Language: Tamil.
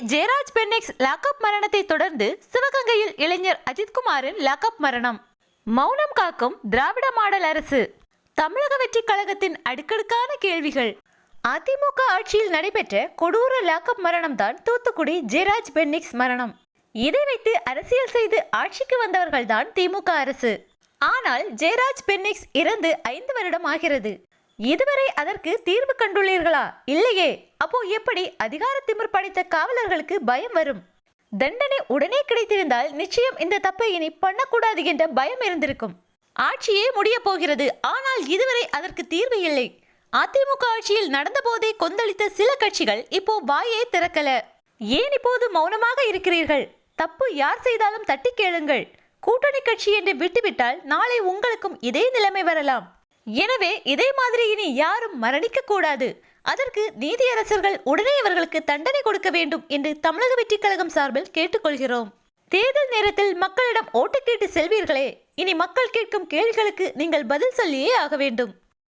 ஜெயராஜ் பென்னிக்ஸ் லாக்அப் மரணத்தை தொடர்ந்து சிவகங்கையில் இளைஞர் அஜித்குமாரின் லாக்அப் மரணம். மௌனம் காக்கும் திராவிட மாடல் அரசு. தமிழக வெற்றி கழகத்தின் அடுக்கடுக்கான கேள்விகள். அதிமுக ஆட்சியில் நடைபெற்ற கொடூர லாக்அப் மரணம்தான் தூத்துக்குடி ஜெயராஜ் பென்னிக்ஸ் மரணம். இதை வைத்து அரசியல் செய்து ஆட்சிக்கு வந்தவர்கள்தான் திமுக அரசு. ஆனால் ஜெயராஜ் பென்னிக்ஸ் இறந்து ஐந்து வருடம் ஆகிறது. இதுவரை அதற்கு தீர்வு கண்டுள்ளீர்களா? இல்லையே. அப்போ எப்படி அதிகார திமிர் படைத்த காவலர்களுக்கு பயம் வரும்? தண்டனை உடனே கிடைத்திருந்தால் நிச்சயம் இந்த தப்பை இனி பண்ணக்கூடாது என்ற பயம் இருந்திருக்கும். ஆட்சியே முடிய போகிறது. ஆனால் இதுவரை அதற்கு தீர்வு இல்லை. அதிமுக ஆட்சியில் நடந்தபோதே கொந்தளித்த சில கட்சிகள் இப்போ வாயே திறக்கல. ஏன் இப்போது மௌனமாக இருக்கிறீர்கள்? தப்பு யார் செய்தாலும் தட்டி கேளுங்கள். கூட்டணி கட்சி என்று விட்டுவிட்டால் நாளை உங்களுக்கும் இதே நிலைமை வரலாம். எனவே இதே மாதிரி இனி யாரும் மரணிக்க கூடாது. அதற்கு நீதியரசர்கள் உடனே இவர்களுக்கு தண்டனை கொடுக்க வேண்டும் என்று தமிழக வெற்றிக் கழகம் சார்பில் கேட்டுக்கொள்கிறோம். தேர்தல் நேரத்தில் மக்களிடம் ஓட்டு கேட்டு செல்வீர்களே. இனி மக்கள் கேட்கும் கேள்விகளுக்கு நீங்கள் பதில் சொல்லியே ஆக வேண்டும்.